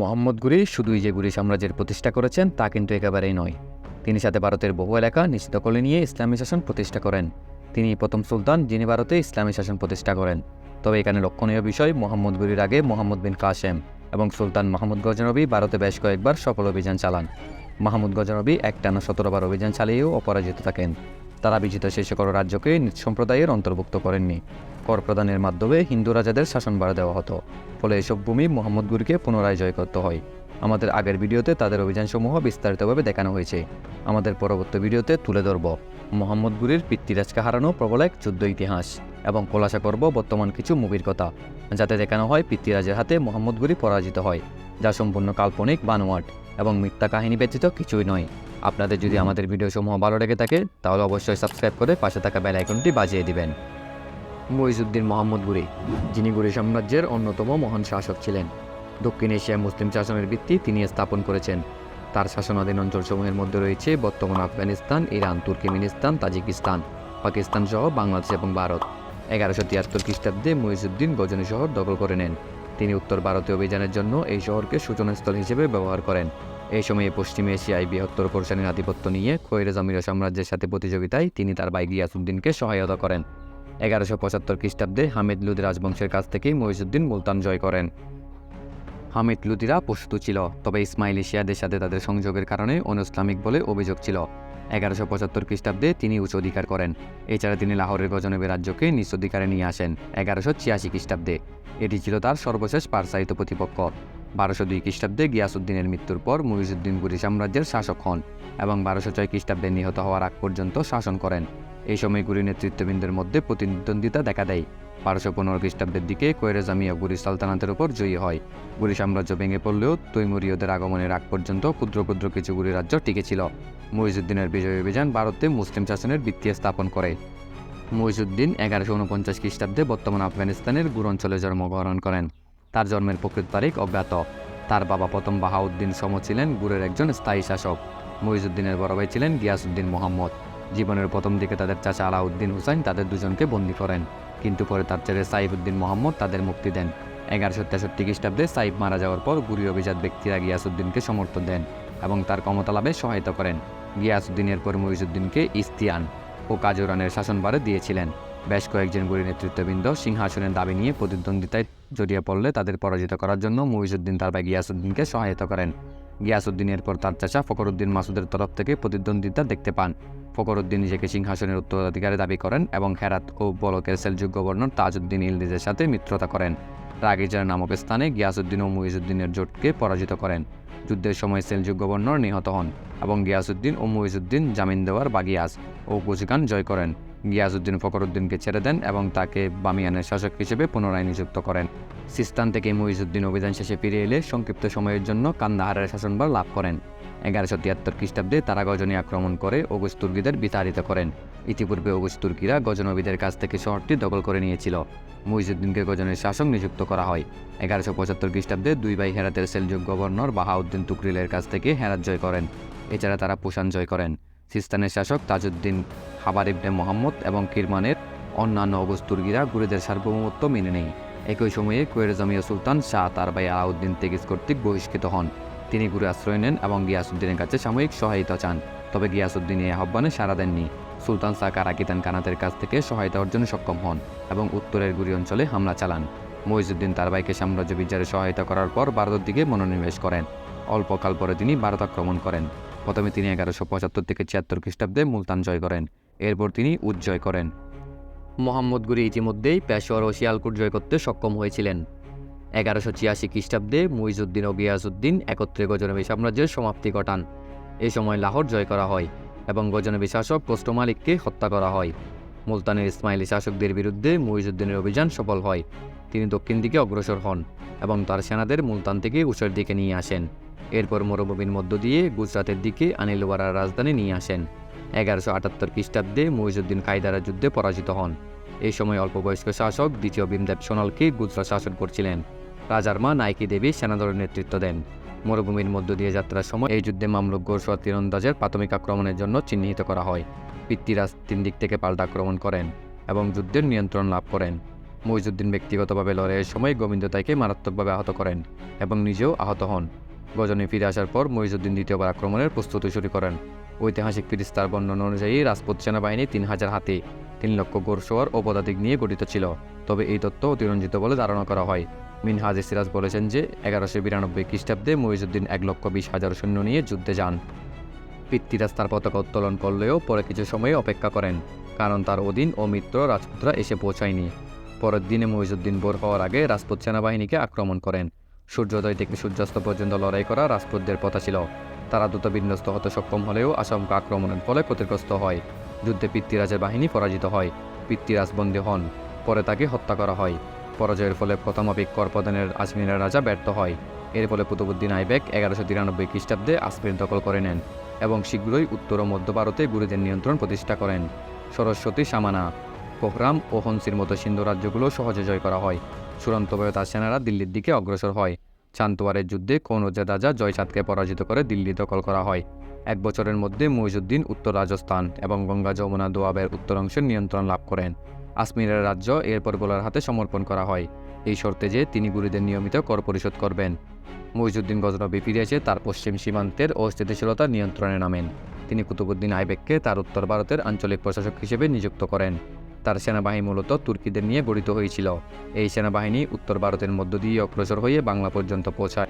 মোহাম্মদ গুরি শুধুই যে গুরি সাম্রাজ্যের প্রতিষ্ঠা করেছেন, তা কিন্তু একেবারেই নয়। তিনি সাথে ভারতের বহু এলাকা নিজ দখলে নিয়ে ইসলামী শাসন প্রতিষ্ঠা করেন। তিনি প্রথম সুলতান, যিনি ভারতে ইসলামী শাসন প্রতিষ্ঠা করেন। তবে এখানে লক্ষণীয় বিষয়, মোহাম্মদ গুরির আগে মোহাম্মদ বিন কাসেম এবং সুলতান মাহমুদ গজনবী ভারতে বেশ কয়েকবার সফল অভিযান চালান। মাহমুদ গজনবী একটানা সতেরোবার অভিযান চালিয়েও অপরাজিত থাকেন। তারা বিজিত সেই সকল রাজ্যকে নিজ সম্প্রদায়ের অন্তর্ভুক্ত করেননি। কর প্রদানের মাধ্যমে হিন্দু রাজাদের শাসনভার দেওয়া হতো। ফলে এসব ভূমি মোহাম্মদ গুরিকে পুনরায় জয় করতে হয়। আমাদের আগের ভিডিওতে তাদের অভিযানসমূহ বিস্তারিতভাবে দেখানো হয়েছে। আমাদের পরবর্তী ভিডিওতে তুলে ধরব। মোহাম্মদ গুরির পিতৃরাজকে হারানো প্রবল এক যুদ্ধ ইতিহাস এবং খোলাসা করব বর্তমান কিছু মুভির কথা, যাতে দেখানো হয় পিতৃরাজের হাতে মোহাম্মদ গুরি পরাজিত হয়, যা সম্পূর্ণ কাল্পনিক বানোয়াট এবং মিথ্যা কাহিনী ব্যতীত কিছুই নয়। আপনাদের যদি আমাদের ভিডিওসমূহ ভালো লেগে থাকে, তাহলে অবশ্যই সাবস্ক্রাইব করে পাশে থাকা বেল আইকনটি বাজিয়ে দিবেন। মহিজুদ্দিন মোহাম্মদ গুরি, যিনি গুরি সাম্রাজ্যের অন্যতম মহান শাসক ছিলেন। দক্ষিণ এশিয়ায় মুসলিম শাসনের ভিত্তি তিনি স্থাপন করেছেন। তার শাসনাধীন অঞ্চলসমূহের মধ্যে রয়েছে বর্তমান Afghanistan, Iran, Turkmenistan, Tajikistan, Pakistan সহ বাংলাদেশ এবং ভারত। এগারোশো তিয়াত্তর খ্রিস্টাব্দে মহিজুদ্দিন গজনী শহর দখল করে নেন। তিনি উত্তর ভারতীয় অভিযানের জন্য এই শহরকে সূচনাস্থল হিসেবে ব্যবহার করেন। এই সময়ে পশ্চিম এশিয়ায় বৃহত্তর কোরসানির আধিপত্য নিয়ে খৈরে জামিরা সাম্রাজ্যের সাথে প্রতিযোগিতায় তিনি তার ভাই গিয়াসুদ্দিনকে সহায়তা করেন। এগারোশো পঁচাত্তর খ্রিস্টাব্দে হামিদ লুদি রাজবংশের কাছ থেকেই মহিজুদ্দিন মুলতান জয় করেন। হামিদ লুদিরা প্রস্তুত ছিল, তবে ইসমাইল এশিয়াদের সাথে তাদের সংযোগের কারণে অনইসলামিক বলে অভিযোগ ছিল। এগারোশো পঁচাত্তর খ্রিস্টাব্দে তিনি উচ্চ অধিকার করেন। এছাড়া তিনি লাহোরের গজনবী রাজ্যকে নিজ অধিকারে নিয়ে আসেন, এগারোশো ছিয়াশি খ্রিস্টাব্দে। এটি ছিল তার সর্বশেষ পারসাহিত প্রতিপক্ষ। বারোশো দুই খ্রিস্টাব্দে গিয়াসুদ্দিনের মৃত্যুর পর মুইজুদ্দিন গুরি সাম্রাজ্যের শাসক হন এবং বারোশো ছয় খ্রিস্টাব্দে নিহত হওয়ার আগ পর্যন্ত শাসন করেন। এই সময় গুরি নেতৃত্ববৃন্দের মধ্যে প্রতিদ্বন্দ্বিতা দেখা দেয়। বারোশো পনেরো খ্রিস্টাব্দের দিকে কৈরেজামিয়া গুরি সালতানাতের উপর জয়ী হয়। গুরি সাম্রাজ্য ভেঙে পড়লেও তৈমুরীয়দের আগমনের আগ পর্যন্ত ক্ষুদ্র ক্ষুদ্র কিছু গুরি রাজ্য টিকে ছিল। মহিজুদ্দিনের বিজয় অভিযান ভারতে মুসলিম শাসনের ভিত্তি স্থাপন করে। মহিজুদ্দিন এগারোশো উনপঞ্চাশ খ্রিস্টাব্দে বর্তমান আফগানিস্তানের গুর অঞ্চলে জন্মগ্রহণ করেন। তার জন্মের প্রকৃত তারিখ অজ্ঞাত। তার বাবা প্রথম বাহাউদ্দিন সম ছিলেন গুরের একজন স্থায়ী শাসক। মহিজুদ্দিনের বড় ভাই ছিলেন গিয়াসুদ্দিন মোহাম্মদ। জীবনের প্রথম দিকে তাদের চাচা আলাউদ্দিন হুসাইন তাদের দুজনকে বন্দী করেন। কিন্তু পরে তার ছেলে সাইফুদ্দিন মোহাম্মদ তাদের মুক্তি দেন। এগারোশো তেষট্টি খ্রিস্টাব্দে সাইফ মারা যাওয়ার পর গুরি অভিজাত ব্যক্তিরা গিয়াসুদ্দিনকে সমর্থন দেন এবং তার ক্ষমতা লাভে সহায়তা করেন। গিয়াসুদ্দিনের পর মহিজুদ্দিনকে ইস্তিয়ান ও কাজুরানের শাসনভারে দিয়েছিলেন। বেশ কয়েকজন গুরি নেতৃত্ববৃন্দ সিংহাসনের দাবি নিয়ে প্রতিদ্বন্দ্বিতায় জড়িয়ে পড়লে তাদের পরাজিত করার জন্য মহিজুদ্দিন তার ভাই গিয়াসুদ্দিনকে সহায়তা করেন। গিয়াসুদ্দিনের পর তার চাচা ফকরুদ্দিন মাসুদের তরফ থেকে প্রতিদ্বন্দ্বিতা দেখতে পান। ফকরুদ্দিন নিজেকে সিংহাসনের উত্তরাধিকারী দাবি করেন এবং হেরাত ও বলকের সেলজুক গভর্নর তাজউদ্দিন ইলদিজের সাথে মিত্রতা করেন। রাগিজার নামক স্থানে গিয়াসুদ্দিন ও মুইজুদ্দিনের জোটকে পরাজিত করেন। যুদ্ধের সময় সেলজুক গভর্নর নিহত হন এবং গিয়াসুদ্দিন ও মুইজুদ্দিন জামিন দেওয়ার বাগিয়াস ও কুচিকান জয় করেন। গিয়াসুদ্দিন ফকরুদ্দিনকে ছেড়ে দেন এবং তাকে বামিয়ানের শাসক হিসেবে পুনরায় নিযুক্ত করেন। সিস্তান থেকে মুইজুদ্দিন অভিযান শেষে ফিরে এলে সংক্ষিপ্ত সময়ের জন্য কান্দাহারের শাসনভার লাভ করেন। এগারোশো তিয়াত্তর খ্রিস্টাব্দে তারা গজনী আক্রমণ করে অগুস তুর্কিদের বিতাড়িত করেন। ইতিপূর্বে অগুস তুর্কিরা গজনবীদের কাছ থেকে শহরটি দখল করে নিয়েছিল। মুইজুদ্দিনকে গজনের শাসক নিযুক্ত করা হয়। এগারোশো পঁচাত্তর খ্রিস্টাব্দে দুই ভাই হেরাতের সেলজুক গভর্নর বাহাউদ্দিন তুকরিলের কাছ থেকে হেরাত জয় করেন। এছাড়া তারা পুষান জয় করেন। সিস্তানের শাসক তাজউদ্দিন হাবার ইবনে মোহাম্মদ এবং কিরমানের অন্যান্য অগুস তুর্কিরা গুরিদের সার্বভৌমত্ব মেনে নেয়। একই সময়ে কোয়েরজামিয়া সুলতান শাহ তার ভাই আলাউদ্দিন তেগিস কর্তৃক বহিষ্কৃত হন। তিনি গুরু আশ্রয় নেন এবং গিয়াসুদ্দিনের কাছে সাময়িক সহায়তা চান। তবে গিয়াসুদ্দিন এই আহ্বানে সাড়া দেননি। সুলতান শাহ কারাকিতান কানাতের কাছ থেকে সহায়তা অর্জনে সক্ষম হন এবং উত্তরের গুরি অঞ্চলে হামলা চালান। মহিজুদ্দিন তার ভাইকে সাম্রাজ্য বিচারে সহায়তা করার পর ভারতের দিকে মনোনিবেশ করেন। অল্পকাল পরে তিনি ভারত আক্রমণ করেন। প্রথমে তিনি এগারোশো পঁচাত্তর থেকে ছিয়াত্তর খ্রিস্টাব্দে মুলতান জয় করেন। এরপর তিনি উজ্জয় করেন। মোহাম্মদ গুরি ইতিমধ্যেই পেশোয়ার ও শিয়ালকুট জয় করতে সক্ষম হয়েছিলেন। এগারোশো ছিয়াশি খ্রিস্টাব্দে মুইজুদ্দিন ও গিয়াসুদ্দিন একত্রে গজনবী সাম্রাজ্যের সমাপ্তি ঘটান। এ সময় লাহোর জয় করা হয় এবং গজনবী শাসক কোস্ট মালিককে হত্যা করা হয়। মুলতানের ইসমাইলি শাসকদের বিরুদ্ধে মুইজুদ্দিনের অভিযান সফল হয়। তিনি দক্ষিণ দিকে অগ্রসর হন এবং তার সেনাদের মুলতান থেকে উষের দিকে নিয়ে আসেন। এরপর মরুভূমির মধ্য দিয়ে গুজরাতের দিকে আনিলওয়ারার রাজধানী নিয়ে আসেন। এগারোশো আটাত্তর খ্রিস্টাব্দে মহিজুদ্দিন কায়দারা যুদ্ধে পরাজিত হন। এই সময় অল্পবয়স্ক শাসক দ্বিতীয় ভীমদেব সোনালকে গুজরাট শাসন করছিলেন। রাজার মা নাইকি দেবী সেনাদলের নেতৃত্ব দেন। মরুভূমির মধ্য দিয়ে যাত্রার সময় এই যুদ্ধে মামলুক গোরসোয়া তীরন্দাজের প্রাথমিক আক্রমণের জন্য চিহ্নিত করা হয়। পিতৃরাজ তিন দিক থেকে পাল্টা আক্রমণ করেন এবং যুদ্ধের নিয়ন্ত্রণ লাভ করেন। মইজুদ্দিন ব্যক্তিগতভাবে লড়াইয়ের সময় গোবিন্দ তাইকে মারাত্মকভাবে আহত করেন এবং নিজেও আহত হন। গজনে ফিরে আসার পর মইজুদ্দিন দ্বিতীয়বার আক্রমণের প্রস্তুতি শুরু করেন। ঐতিহাসিক ফিরিস্তার বর্ণনা অনুযায়ী রাজপুত সেনাবাহিনী তিন হাজার হাতি, তিন লক্ষ গোরসোয়ার ও পদাতিক নিয়ে গঠিত ছিল। তবে এই তথ্য অতিরঞ্জিত বলে ধারণা করা হয়। মিনহাজ সিরাজ বলেছেন যে, এগারোশো বিরানব্বই খ্রিস্টাব্দে মহিজুদ্দিন এক লক্ষ বিশ হাজার সৈন্য নিয়ে যুদ্ধে যান। পিতৃরাজ তার পতাকা উত্তোলন করলেও পরে কিছু সময় অপেক্ষা করেন, কারণ তার অধীন ও মিত্র রাজপুতরা এসে পৌঁছায়নি। পরের দিনে মহিজুদ্দিন ভোর হওয়ার আগে রাজপুত সেনাবাহিনীকে আক্রমণ করেন। সূর্যোদয় থেকে সূর্যাস্ত পর্যন্ত লড়াই করা রাজপুতদের পথা ছিল। তারা দ্রুত বিন্যস্ত হতে সক্ষম হলেও আশঙ্কা আক্রমণের ফলে ক্ষতিগ্রস্ত হয়। যুদ্ধে পিতৃরাজের বাহিনী পরাজিত হয়। পিতৃরাজ বন্দী হন। পরে তাকে হত্যা করা হয়। পরাজয়ের ফলে প্রথমাপিক কর প্রদানের আজমিরের রাজা ব্যর্থ হয়। এর ফলে কুতুবুদ্দিন আইবেক এগারোশো তিরানব্বই খ্রিস্টাব্দে আসমির দখল করে নেন এবং শীঘ্রই উত্তর ও মধ্য ভারতে গুরুদের নিয়ন্ত্রণ প্রতিষ্ঠা করেন। সরস্বতী সামানা কোহরাম ও হনসির মতো সিন্ধু রাজ্যগুলো সহজে জয় করা হয়। চূড়ান্তভাবে তার সেনারা দিল্লির দিকে অগ্রসর হয়। চান্তোয়ারের যুদ্ধে কৌনজের রাজা জয়চাঁদকে পরাজিত করে দিল্লি দখল করা হয়। এক বছরের মধ্যে মইজুদ্দিন উত্তর রাজস্থান এবং গঙ্গা যমুনা দোয়াবের উত্তর অংশের নিয়ন্ত্রণ লাভ করেন। আজমিরের রাজ্য এরপর গোলার হাতে সমর্পণ করা হয়। এই শর্তে যে তিনি গুরুদের নিয়মিত কর পরিশোধ করবেন। মইজুদ্দিন গজনবী ফিরে এসে তার পশ্চিম সীমান্তের অস্থিতিশীলতা নিয়ন্ত্রণে নামেন। তিনি কুতুবুদ্দিন আইবেককে তার উত্তর ভারতের আঞ্চলিক প্রশাসক হিসেবে নিযুক্ত করেন। তার সেনাবাহিনী মূলত তুর্কিদের নিয়ে গঠিত হয়েছিল। এই সেনাবাহিনী উত্তর ভারতের মধ্য দিয়ে অগ্রসর হয়ে বাংলা পর্যন্ত পৌঁছায়।